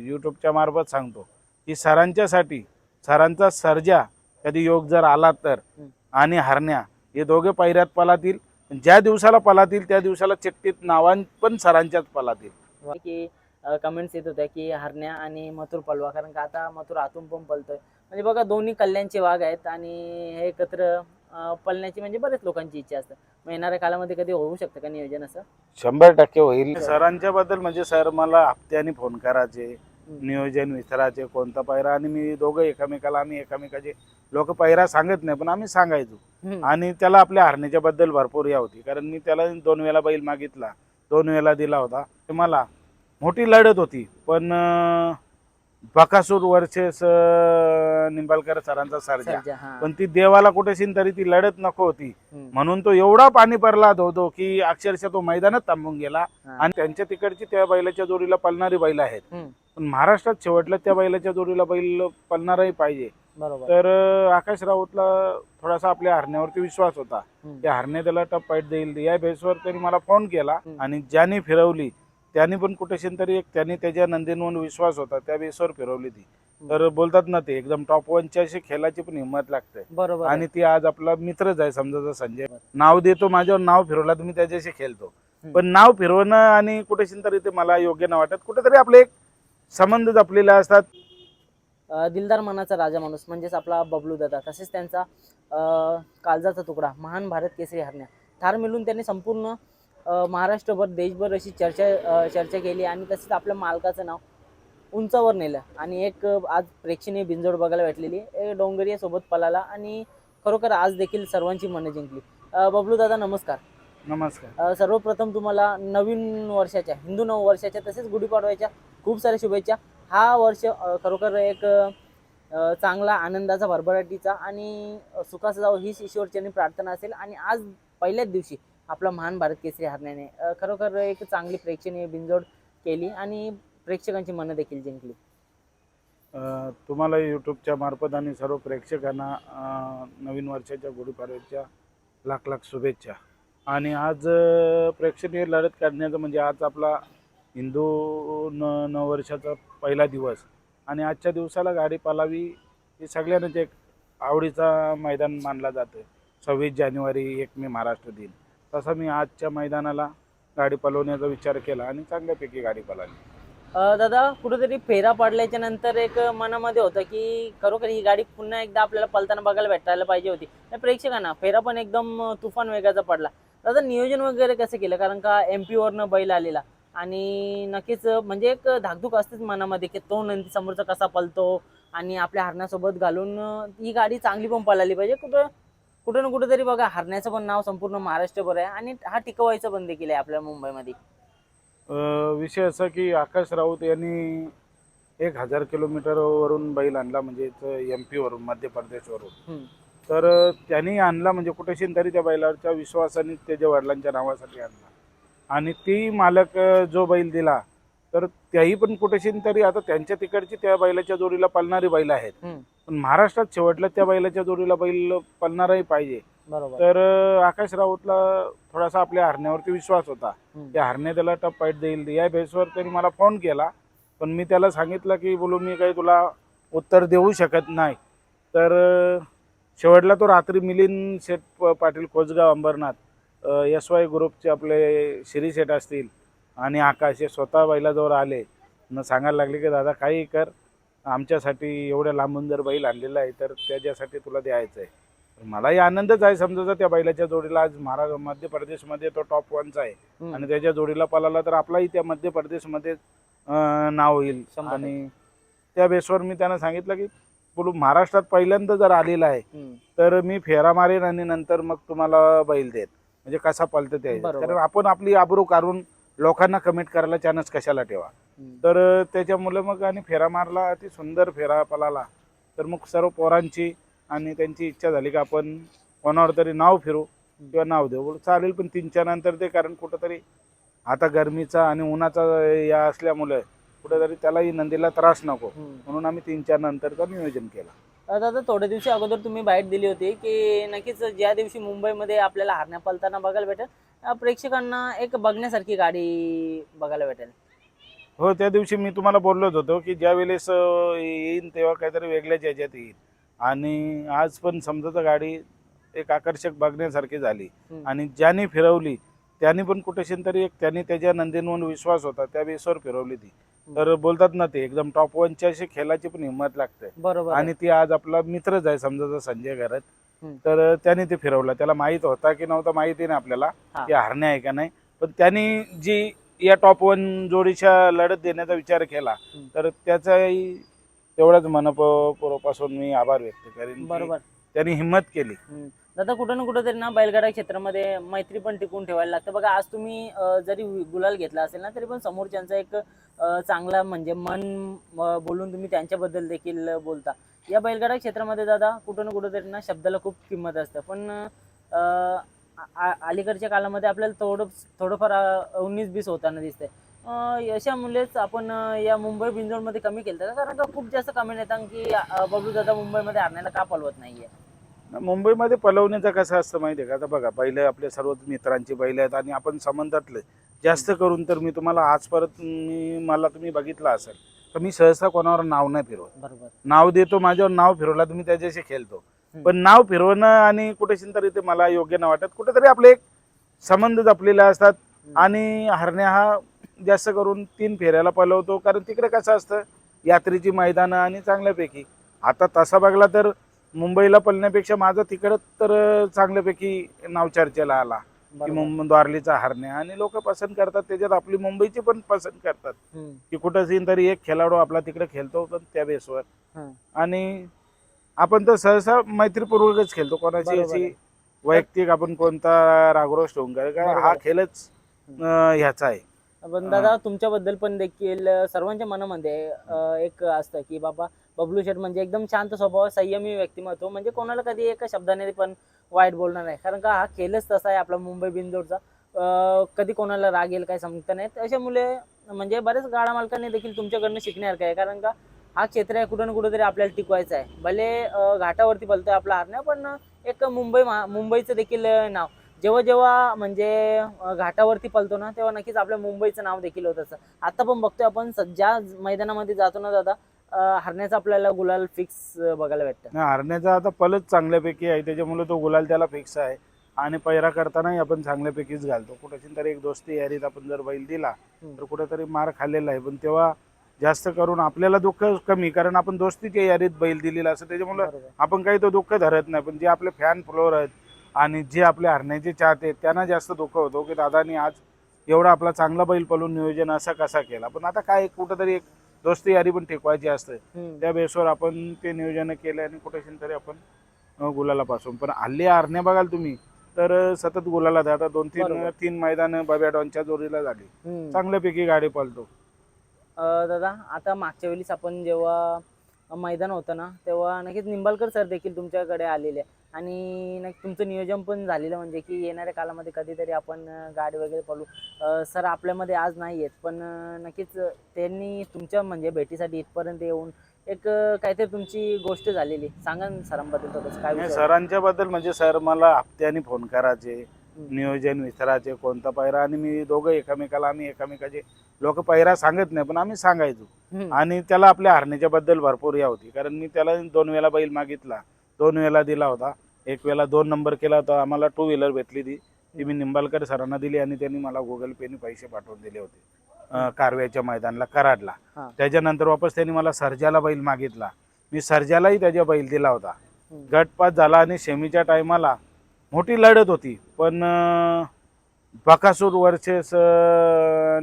यूट्यूबच्या मार्फत सांगतो की सरांच्यासाठी सरांचा सर्जा कधी योग जर आला तर. आणि हरण्या हे दोघे पैऱ्यात पलातील ज्या दिवसाला पलातील त्या दिवसाला चिठ्ठीत नावां पण सरांच्याच पलातील की कमेंट्स येत होत्या की हरण्या आणि मथुर पलवा कारण का आता मथुर आतून पण पलतोय म्हणजे बघा दोन्ही कल्याणचे वाघ आहेत आणि हे एकत्र पळण्याची म्हणजे बरेच लोकांची इच्छा असते. मग येणाऱ्या काळामध्ये कधी होऊ शकतं का नियोजन असं? शंभर टक्के होईल. सरांच्या बद्दल म्हणजे सर मला हप्त्याने फोन करायचे नियोजन विचारायचे कोणता पैरा आणि मी दोघं एकामेकाला आम्ही एकामेकाचे लोक पैरा सांगत नाही पण आम्ही सांगायचो. आणि त्याला आपल्या हरण्याच्या बद्दल भरपूर या होती. कारण मी त्याला दोन वेळा बैल मागितला दोन वेळा दिला होता. ते मला मोठी लढत होती. पण बकासूर वर्सेस अं, निंबाळकर सरांचा सर्जा हा. पण ती देवाला कुठेशीन तरी ती लढत नको होती. म्हणून तो एवढा पाणी पडला धो की अक्षरशः तो मैदानात थांबून गेला. आणि त्यांच्या तिकडची त्या बैलाच्या जोडीला पळणारी बैल आहेत. पण महाराष्ट्रात शेवटला त्या बैलाच्या जोडीला बैल पळणारही पाहिजे बरोबर तर आकाश राऊतला थोडासा आपल्या हरण्यावरती विश्वास होता. त्या हरणे त्याला टप फाईट देईल या बेसवर त्यांनी मला फोन केला. आणि ज्याने फिरवली त्यांनी पण कुठेशीन तरी एक त्यांनी त्याच्या नंदींवर विश्वास होता त्या बेसवर फिरवली ती. तर बोलतात ना ते एकदम टॉप वनची अशी खेळाची पण हिंमत लागते. बरोबर आणि ती आज आपला मित्रच आहे समजा जर संजय. नाव देतो माझ्यावर नाव फिरवला तुम्ही त्याच्याशी खेळतो. पण नाव फिरवणं आणि कुठेशी तरी ते मला योग्य नाही वाटत. कुठेतरी आपले एक संबंध जपलेले असतात. दिलदार मनाचा राजा माणूस म्हणजेच आपला बबलू दादा. तसेच त्यांचा अं, काळजाचा तुकडा महान भारत केसरी हरण्या. ठार मिळून त्यांनी संपूर्ण महाराष्ट्रभर देशभर अशी चर्चा चर्चा केली आणि तसेच आपल्या मालकाचं नाव उंचावर नेलं. आणि एक आज प्रेक्षणीय बिंजोड बघायला भेटलेली एक डोंगरिया सोबत पळाला आणि खरोखर आज देखील सर्वांची मनं जिंकली. बबलू दादा नमस्कार. नमस्कार. सर्वप्रथम तुम्हाला नवीन वर्षाच्या हिंदू नव वर्षाच्या तसेच गुढीपाडव्याच्या खूप साऱ्या शुभेच्छा. हा वर्ष खरोखर एक चांगला आनंदाचा भरभराटीचा आणि सुखाचा जावं हीच ईश्वरचरणी प्रार्थना असेल. आणि आज पहिल्याच दिवशी आपला महान भारत केसरी हरण्याने. खरोखर एक चांगली प्रेक्षणीय बिंजोड केली आणि प्रेक्षकांची मनं देखील जिंकली. तुम्हाला यूट्यूबच्या मार्फत आणि सर्व प्रेक्षकांना नवीन वर्षाच्या गुढीपाडव्याच्या लाख लाख शुभेच्छा. आणि आज प्रेक्षणीय लढत काढण्याचं म्हणजे आज आपला हिंदू न नववर्षाचा पहिला दिवस. आणि आजच्या दिवसाला गाडी पालावी ही सगळ्यांनाच एक आवडीचा मैदान मानला जातं सव्वीस जानेवारी एक मे महाराष्ट्र दिन. तसा मी आजच्या मैदानाला गाडी पलवण्याचा विचार केला आणि चांगल्यापैकी गाडी पळाली दादा कुठेतरी फेरा पडल्याच्या नंतर एक मनामध्ये होतं की खरोखर ही गाडी पुन्हा एकदा आपल्याला पलताना बघायला भेटायला पाहिजे होती. प्रेक्षकांना फेरा पण एकदम तुफान वेगाचा पडला. दादा नियोजन वगैरे कसं केलं? कारण का एम वरनं बैल आलेला. आणि नक्कीच म्हणजे एक धाकधूक असतेच मनामध्ये की तो नंतर समोरचा कसा पलतो आणि आपल्या हरण्यासोबत घालून ही गाडी चांगली पण पळाली पाहिजे. कुठं कुठं ना कुठेतरी बघा हरण्याचं पण नाव संपूर्ण महाराष्ट्रभर आहे आणि हा टिकवायचं पण देखील आहे आपल्या मुंबईमध्ये. अ, विषय असा की आकाश राऊत यांनी एक हजार किलोमीटरवरून बैल आणला म्हणजे एम पीवरून मध्य प्रदेशवरून. हम्म. तर त्यांनी आणला म्हणजे कुठेशी तरी त्या बैलाच्या विश्वासाने त्याच्या वडिलांच्या नावासाठी आणला. आणि ती मालक अ, जो बैल दिला तर त्याही पण कुठेशी तरी आता त्यांच्या तिकडची त्या बैलाच्या जोडीला पळणारी बैल आहेत. पण महाराष्ट्रात शेवटला त्या बैलाच्या जोडीला बैल पळणारही पाहिजे. बरोबर. तर आकाश राऊतला थोडासा आपल्या हरण्यावरती विश्वास होता. त्या हरणे त्याला टप फाईट देईल. या बेसवर त्यांनी मला फोन केला. पण मी त्याला सांगितलं की बोलू मी काही तुला उत्तर देऊ शकत नाही. तर शेवटला तो रात्री मिलिंद शेठ पाटील कोचगाव अंबरनाथ एस वाय ग्रुपचे आपले शिरी शेठ असतील. आणि आकाश हे स्वतः बैलाजवळ आले. न सांगायला लागले की दादा काही कर. आमच्यासाठी एवढ्या लांबून जर बैल आणलेला आहे तर त्याच्यासाठी तुला द्यायचं आहे. तर मलाही आनंदच आहे समजा त्या बैलाच्या जोडीला आज महाराज मध्य प्रदेशमध्ये तो टॉप वनचा आहे. आणि त्याच्या जोडीला पळाला तर आपलाही त्या मध्य प्रदेशमध्ये नाव होईल आणि त्या बेसवर मी त्यांना सांगितलं की बोलू महाराष्ट्रात पहिल्यांदा जर आलेला आहे. तर मी फेरा मारेन आणि नंतर मग तुम्हाला बैल देत. म्हणजे कसा पळतं ते. कारण आपण आपली आबरू काढून लोकांना कमेंट करायला चान्स कशाला ठेवा. तर त्याच्यामुळे मग आणि फेरा मारला अति सुंदर फेरा पळाला. तर मग सर्व पोरांची आणि त्यांची इच्छा झाली की आपण कोणावर तरी नाव फिरू किंवा नाव देऊ. बोलू चालेल पण तीनच्या नंतर ते कारण कुठंतरी आता गरमीचा आणि उन्हाचा या असल्यामुळे कुठेतरी त्यालाही नंदीला त्रास नको. म्हणून आम्ही तीनच्या नंतरचं नियोजन केलं. दादा थोड्या दिवशी अगोदर तुम्ही बाईट दिली होती की नक्कीच ज्या दिवशी मुंबईमध्ये आपल्याला हरण्या पलताना बघायला भेटेल प्रेक्षकांना एक बघण्यासारखी गाडी बघायला भेटेल. हो त्या दिवशी मी तुम्हाला बोललोच होतो की ज्या वेळेस येईन तेव्हा काहीतरी वेगळ्याच याच्यात येईल आणि आज पण समजा तर गाडी एक आकर्षक बघण्यासारखी झाली. आणि ज्याने फिरवली त्याने पण कुठेशी तरी एक त्याने त्याच्या नंदींवर विश्वास होता त्या बेसवर फिरवली ती. तर बोलतात ना ते एकदम टॉप वनच्या अशी खेळाची पण हिंमत लागते. बरोबर आणि ती आज आपला मित्रच आहे समजा संजय घरात. तर त्याने ते फिरवलं त्याला माहीत होता की नव्हता माहिती नाही आपल्याला. की हरणे आहे का नाही पण त्यांनी जी या टॉप वन जोडीच्या लढत देण्याचा विचार केला. तर त्याचाही तेवढाच मनपूर्वपासून मी आभार व्यक्त करेन बरोबर त्यांनी हिंमत केली. दादा कुठं ना कुठं तरी ना बैलगाडा क्षेत्रामध्ये मैत्री पण टिकून ठेवायला लागतं. बघा आज तुम्ही जरी गुलाल घेतला असेल ना तरी पण समोरच्यांचा एक चांगला म्हणजे मन बोलून तुम्ही त्यांच्याबद्दल देखील बोलता. या बैलगाडा क्षेत्रामध्ये दादा कुठं ना कुठं तरी ना शब्दाला खूप किंमत असते. पण अं, अलीकडच्या काळामध्ये आपल्याला थोडं थोडंफार उन्नीस बीस होताना दिसतंय. अं, अशामुळेच आपण या मुंबई बिंजोडमध्ये कमी केलं तर कारण का खूप जास्त कमी येतात की अं, बबलू दादा मुंबईमध्ये हरण्याला का पलवत नाहीये? मुंबईमध्ये पलवण्याचं कसं असतं माहिती आहे का? आता बघा बैल आपले सर्व मित्रांची बैल आहेत आणि आपण संबंधातले जास्त करून तर मी तुम्हाला आज परत मी मला तुम्ही बघितलं असेल तर मी सहसा कोणावर नाव नाही फिरवत. बरोबर. नाव देतो माझ्यावर नाव फिरवला मी त्याच्याशी खेळतो. पण नाव फिरवणं आणि कुठेशी तरी ते मला योग्य नाही वाटत. कुठेतरी आपले एक संबंध जपलेले असतात. आणि हरण्या हा जास्त करून तीन फेऱ्याला पलवतो कारण तिकडे कसं असतं यात्रेची मैदानं आणि चांगल्यापैकी. आता तसा बघला तर मुंबईला पळण्यापेक्षा माझा तिकडं तर चांगल्यापैकी नाव चर्चेला आला की. मुंबई द्वारलीचा हरण्या आणि लोक पसंत करतात त्याच्यात आपली मुंबईची पण पसंत करतात. की कुठं तरी एक खेळाडू आपला तिकडे खेळतो पण त्या बेसवर. आणि आपण तर सहसा मैत्रीपूर्वकच खेळतो कोणाची अशी. वैयक्तिक आपण कोणता रागरोष ठेवून बरोबर हा. खेळच ह्याचा आहे पण दादा तुमच्याबद्दल पण देखील सर्वांच्या मनामध्ये एक असतं की बाबा बबलू शेठ म्हणजे एकदम शांत स्वभाव संयमी व्यक्तिमत्व म्हणजे कोणाला कधी एका शब्दाने पण वाईट बोलणार नाही. कारण का हा खेळच तसा आहे आपला मुंबई बिंदोडचा कधी कोणाला राग येईल काय सांगता नाही. मुले म्हणजे बरेच गाडा मालकांनी देखील तुमच्याकडनं शिकण्यासारखं आहे. कारण का हा क्षेत्र आहे कुठं ना कुठं तरी आपल्याला टिकवायचं आहे. भले घाटावरती घाटावरती आहे आपला हरण्या पण एक मुंबई मा- मुंबईचं देखील नाव. जेव्हा जेव्हा म्हणजे घाटावरती पलतो ना तेव्हा नक्कीच आपल्या मुंबईचं नाव देखील होत असतं आता पण बघतोय आपण सध्या ज्या मैदानामध्ये जातो ना दादा हरण्याचा आपल्याला गुलाल फिक्स बघायला भेटतं. हरण्याचा आता पलच चांगल्यापैकी आहे. त्याच्यामुळे तो गुलाल त्याला फिक्स आहे. आणि पैरा करतानाही आपण चांगल्यापैकीच घालतो. कुठेतरी तरी एक दोस्ती यारीत आपण जर बैल दिला. तर कुठेतरी मार खाल्लेला आहे. पण तेव्हा जास्त करून आपल्याला दुःख कमी कारण आपण दोस्तीच्या यारीत बैल दिलेला असं त्याच्यामुळे. आपण काही तो दुःख धरत नाही. पण जे आपले फॅन फ्लोअर आहेत आणि जे आपले हरण्याचे चाहते आहेत त्यांना जास्त दुःख होतो की दादानी आज एवढा आपला चांगला बैल पळून नियोजन असा कसा केला? पण आता काय कुठंतरी एक दोस्ती यारी पण टिकवायची असते. त्या बेसवर आपण ते नियोजन केले आणि कुठेशी तरी आपण गुलाला पासून पण हल्ली हरण्या बघाल तुम्ही तर सतत गुलाला द्या आता दोन तीन. तीन मैदान बब्या डॉनच्या जोडीला झाली. चांगल्यापैकी गाडी पळतो दादा आता मागच्या वेळेस आपण जेव्हा मैदान होतं ना तेव्हा नक्कीच निंबाळकर सर देखील तुमच्याकडे आलेले. आणि नक्की तुमचं नियोजन पण झालेलं म्हणजे की येणाऱ्या काळामध्ये कधीतरी आपण गाडी वगैरे पळू सर आपल्यामध्ये आज नाही आहेत पण नक्कीच त्यांनी तुमच्या म्हणजे भेटीसाठी इथपर्यंत येऊन एक काहीतरी तुमची गोष्ट झालेली सांगा ना सरांबद्दल थोडंसं काय? सरांच्या बद्दल म्हणजे सर मला हप्त्याने फोन करायचे. नियोजन विचारायचे कोणता पायरा? आणि मी दोघं एकामेकाला आम्ही एकामेकाचे लोक पायरा सांगत नाही पण आम्ही सांगायचो. आणि त्याला आपल्या हरण्याच्या बद्दल भरपूर या होती. कारण मी त्याला दोन वेळा बैल मागितला. दोन वेळा दिला होता. एक वेळा दोन नंबर केला होता. आम्हाला टू व्हीलर भेटली ती. ती मी निंबाळकर सरांना दिली आणि त्यांनी मला गुगल पेने पैसे पाठवून दिले होते. कारव्याच्या मैदानला कराडला. त्याच्यानंतर वापस त्यांनी मला सर्जाला बैल मागितला. मी सर्जालाही त्याच्या बैल दिला होता. गटपात झाला आणि सेमीच्या टायमाला मोठी लढत होती पण बकासूर वर्सेस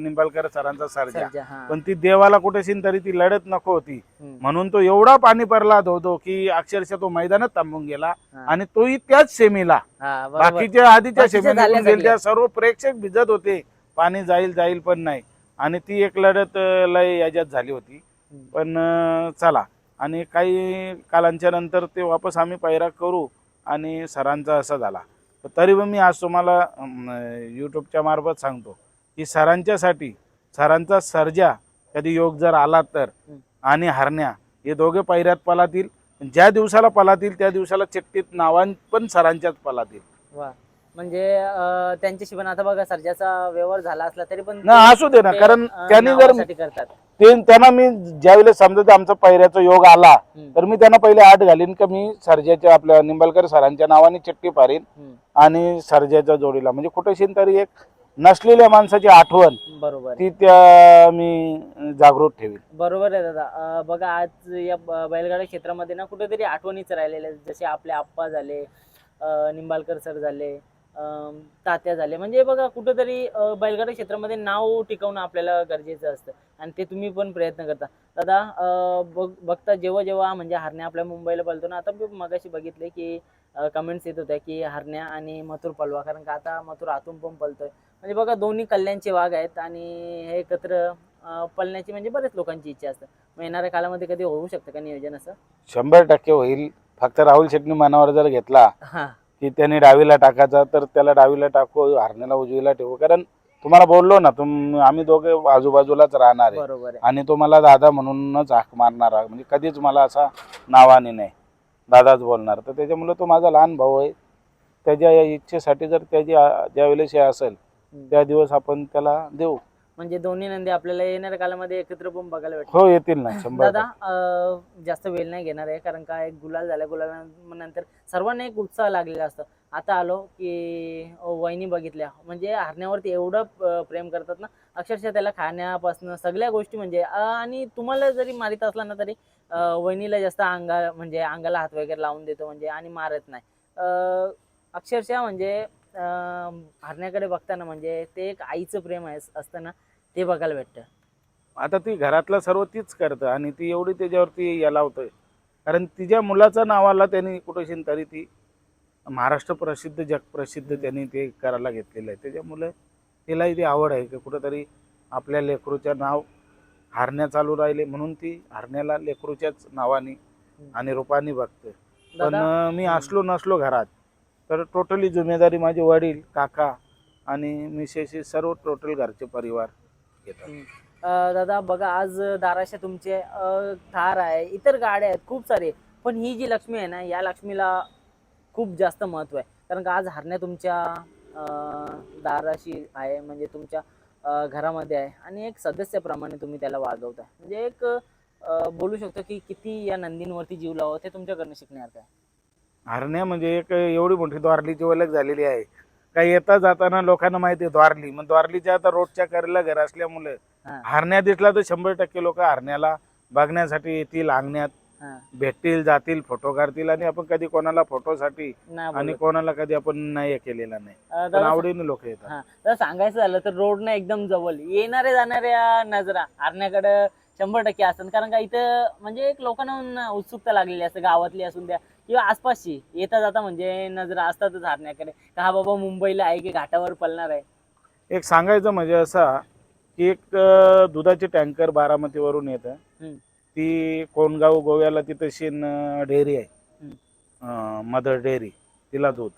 निंबाळकर सरांचा सर्जा. पण ती देवाला कुठेशी तरी ती लढत नको होती. म्हणून तो एवढा पाणी परलाद होतो की अक्षरशः तो मैदानात थांबून गेला. आणि तोही त्याच सेमीला. बाकीच्या आधीच्या बाकीच्या सेमी झाल्या निघून सगळ्या. गेल्या सर्व प्रेक्षक भिजत होते पाणी जाईल जाईल पण नाही आणि ती एक लढत लय याच्यात झाली होती. पण चला आणि काही कालांच्या नंतर ते वापस आम्ही पैरा करू आणि सरांचा असा झाला. तर तरी पण मी आज तुम्हाला यूट्यूबच्या मार्फत सांगतो की सरांच्यासाठी सरांचा सर्जा कधी योग जर आला तर. आणि हरण्या हे दोघे पैऱ्यात पलातील ज्या दिवसाला पलातील त्या दिवसाला चिठ्ठीत नावां पण सरांच्याच पलातील. वा. म्हणजे त्यांच्याशी पण आता बघा सर्जाचा व्यवहार झाला असला तरी पण ना असू दे ना कारण त्यांनी जर करतात. ते त्यांना मी ज्यावेळेस समजा आमचा पहिऱ्याचा योग आला तर मी त्यांना पहिले आठ घालीन का मी सर्जाच्या आपल्या निंबाळकर सरांच्या नावाने चिठ्ठी फारीन हम्म, आणि सर्जाच्या जोडीला. म्हणजे कुठेशीन तरी एक नसलेल्या माणसाची आठवण बरोबर ती त्या मी जागृत ठेवीन. बरोबर आहे दादा. बघा आज या बैलगाडा क्षेत्रामध्ये ना कुठेतरी आठवणीच राहिलेल्या. जसे आपले आप्पा झाले निंबाळकर सर झाले तात्या झाले. म्हणजे बघा कुठेतरी बैलगाडा क्षेत्रामध्ये नाव टिकवणं आपल्याला गरजेचं असतं. आणि ते तुम्ही पण प्रयत्न करता. दादा बघ बघता जेव्हा जेव्हा म्हणजे हरण्या आपल्या मुंबईला पळतो ना आता मी मगाशी बघितले की कमेंट्स येत होत्या की हरण्या आणि मथुर पलवा. कारण का आता मथुर आतून पण पळतोय. म्हणजे बघा दोन्ही कल्याणचे वाघ आहेत आणि हे एकत्र अं, पळण्याची म्हणजे बरेच लोकांची इच्छा असते. मग येणाऱ्या काळामध्ये कधी होऊ शकतं का नियोजन असं? शंभर टक्के होईल. फक्त राहुल शेट्टी मनावर जर घेतला हा. की त्याने डावीला टाकायचा तर त्याला डावीला टाकू हरण्याला उजवीला ठेवू. कारण तुम्हाला बोललो ना तुम आम्ही दोघे आजूबाजूलाच राहणार आहे. बरोबर आहे. आणि तो मला दादा म्हणूनच हाक मारणार आहे. म्हणजे कधीच मला असा नावाने नाही. दादाच बोलणार. तर त्याच्यामुळे तो माझा लहान भाऊ आहे. त्याच्या या इच्छेसाठी जर त्याची आ- ज्या वेळेस हे असेल हम्म. त्या दिवस आपण त्याला देऊ. म्हणजे दोन्ही नंदी आपल्याला येणाऱ्या काळामध्ये एकत्र पण बघायला भेटतात हो येतील ना शंभर दादा अं, जास्त वेळ नाही घेणार आहे कारण काय गुलाल झाला गुलाल नंतर सर्वांना एक उत्साह लागलेला असतो. आता आलो की अं, वहिनी बघितल्या. म्हणजे हरण्यावरती एवढं प्रेम करतात ना अक्षरशः त्याला खाण्यापासून सगळ्या गोष्टी म्हणजे अं, आणि तुम्हाला जरी मारित असला ना तरी अं, वहिनीला जास्त अंगा म्हणजे अंगाला हात वगैरे लावून देतो म्हणजे आणि मारत नाही. अं, अक्षरशः म्हणजे अं, हरण्याकडे बघताना म्हणजे ते एक आईचं प्रेम आहे असतं ना ते बघायला भेटतं. आता ती घरातलं सर्व तीच करतं आणि ती एवढी त्याच्यावरती या लावतोय. कारण तिच्या मुलाचं नावाला त्यांनी कुठेशीन तरी ती महाराष्ट्र प्रसिद्ध जगप्रसिद्ध त्यांनी ते करायला घेतलेलं आहे. त्याच्यामुळे तिलाही ती आवड आहे की कुठंतरी आपल्या लेकरूच्या नाव हारण्या चालू राहिले म्हणून ती हारण्याला लेकरूच्याच नावाने आणि रूपाने बघते. पण मी असलो नसलो घरात तर टोटली जिम्मेदारी माझे वडील काका आणि मिसेस सर्व टोटल घरचे परिवार घेतात अं, दादा बघा आज दाराशा तुमचे अं, थार आहे इतर गाड्या आहेत खूप सारे. पण ही जी लक्ष्मी आहे ना या लक्ष्मीला खूप जास्त महत्त्व आहे. कारण का आज हरण्या तुमच्या अं, दाराशी आहे म्हणजे तुमच्या अं, घरामध्ये आहे. आणि एक सदस्याप्रमाणे तुम्ही त्याला वागवताय. म्हणजे एक अं, बोलू शकतो की किती या नंदींवरती जीव लावा ते तुमच्याकडनं शिकणार काय हरण्या म्हणजे एक एवढी मोठी द्वारलीची ओळख झालेली आहे. का येता जाताना लोकांना माहिती आहे द्वारली. मग द्वारलीच्या आता रोडच्या करेला घर असल्यामुळे. हरण्या दिसला तर शंभर टक्के लोक हरण्याला बघण्यासाठी येतील अंगण्यात भेटतील जातील फोटो काढतील आणि आपण कधी कोणाला फोटोसाठी आणि. कोणाला कधी आपण नाही केलेला नाही. आवडीने लोक येतात. सांगायचं झालं तर रोड ना एकदम जवळ. येणाऱ्या जाणाऱ्या नजरा हरण्याकडं शंभर टक्के असतात. कारण का इथं म्हणजे एक लोकांना उत्सुकता लागलेली असते. गावातली असून द्या किंवा आसपासची. येता जाता म्हणजे नजरा असतातच हरण्याकडे. का हा बाबा मुंबईला आहे की घाटावर पळणार आहे? एक सांगायचं म्हणजे असा की एक अं, दुधाचे टँकर बारामतीवरून येतं. हम्म. ती कोणगाव गोव्याला तिथं शेण अं, डेअरी आहे. हम्म. मदर डेअरी तिला दूध.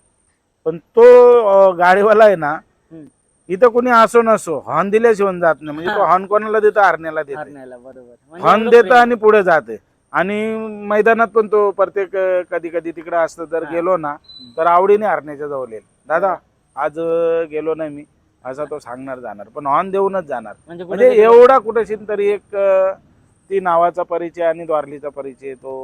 पण तो अं, गाडीवाला आहे ना हम्म. इथं कोणी असो नसो हॉर्न दिल्याशिवाय जात नाही. म्हणजे तो हा. हॉर्न कोणाला देतो? हरण्याला देतो. हरण्याला बरोबर. म्हणजे हॉर्न एवढं देतं प्रेम. आणि पुढे जाते. आणि मैदानात पण तो प्रत्येक कधी कधी तिकडे असतं जर. गेलो ना तर आवडीने हरण्याच्या जवळ येईल. दादा आज गेलो नाही मी असा तो सांगणार जाणार. पण हॉर्न देऊनच जाणार. म्हणजे म्हणजे एवढा कुठेशी तरी एक ती नावाचा परिचय आणि द्वारलीचा परिचय तो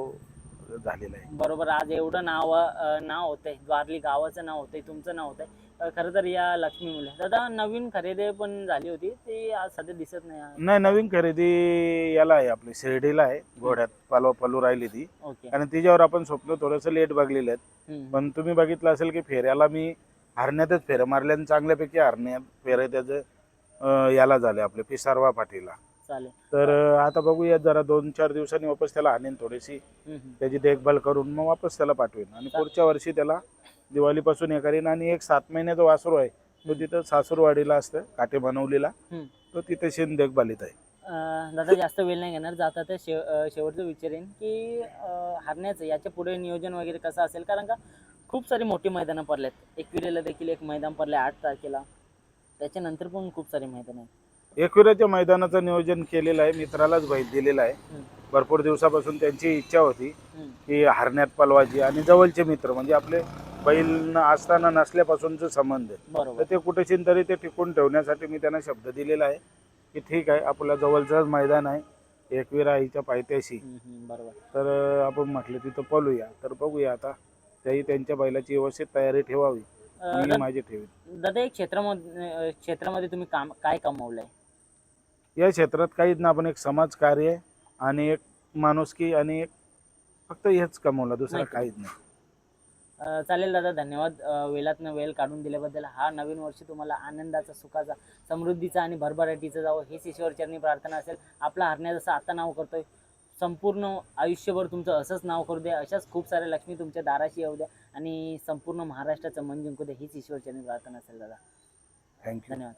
झालेला आहे. बरोबर आज एवढं नाव अं, नाव होतंय द्वारली गावाचं नाव होतंय तुमचं नाव होतंय. अं, खरं तर या लक्ष्मी मुले. दादा नवीन खरेदी पण झाली होती ती आज सध्या दिसत नाही. नाही नवीन खरेदी याला आहे आपली शिर्डीला आहे. घोड्यात पालव पलू राहिली ती. ओके. आणि तिच्यावर आपण स्वप्न थोडंसं लेट बघलेले आहेत. पण तुम्ही बघितलं असेल की फेऱ्याला मी हरण्यातच फेऱ्या मारल्या आणि चांगल्यापैकी हरण्यात फेऱ्या त्याचं अं, याला झाले आपले पिसारवा पाठीला चालेल. तर आता बघूया जरा दोन चार दिवसांनी वापस त्याला हाणेन थोडीशी. त्याची देखभाल करून मग वापस त्याला पाठवेन. आणि पुढच्या वर्षी त्याला दिवाळीपासून हे करीन. आणि एक सात महिन्याचा वासरू आहे. तो तिथं सासूरवाडीला असतं काटे बनवलेला. तो तिथे शेण देखभालीत आहे. दादा जास्त वेळ नाही घेणार. जाता तर शेव शेवटचं विचारेन की हरण्याचं याच्यापुढे नियोजन वगैरे कसं असेल? कारण का खूप सारी मोठी मैदानं पडल्यात एकविरेला देखील एक मैदान पडलं आठ तारखेला. त्याच्यानंतर पण खूप सारी मैदान आहेत. एकविराच्या मैदानाचं नियोजन केलेलं आहे मित्रालाच भेट दिलेला आहे. भरपूर दिवसापासून त्यांची इच्छा होती. की हरण्यात पलवायची आणि जवळचे मित्र म्हणजे आपले बैल असताना नसल्यापासूनचे संबंध आहे. तर ते कुठेशीन तरी ते टिकून ठेवण्यासाठी मी त्यांना शब्द दिलेला आहे की ठीक आहे आपल्या जवळचंच मैदान आहे एकविरा आईच्या पायथ्याशी. बरोबर. तर आपण म्हटलं तिथं पळूया तर बघूया आता त्याही त्यांच्या बैलाची व्यवस्थित तयारी ठेवावी. मी माझी ठेवी दादा एक क्षेत्रामध्ये क्षेत्रामध्ये तुम्ही काम काय कमवलंय? या क्षेत्रात काहीच ना आपण एक समाजकार्य आणि एक माणुसकी आणि एक फक्त हेच कमवलं दुसरं. काहीच नाही. अं, चालेल दादा धन्यवाद. अं, वेळातनं वेळ काढून दिल्याबद्दल हा नवीन वर्ष तुम्हाला आनंदाचा सुखाचा समृद्धीचा आणि भरभराटीचा जावं हीच ईश्वरचरणी प्रार्थना असेल. आपला हरण्या जसं आता नाव करतोय संपूर्ण आयुष्यभर तुमचं असंच नाव करू द्या. अशाच खूप साऱ्या लक्ष्मी तुमच्या दाराशी येऊ द्या आणि संपूर्ण महाराष्ट्राचं मन जिंकू द्या हीच ईश्वरचरणी प्रार्थना असेल दादा. थँक्यू धन्यवाद.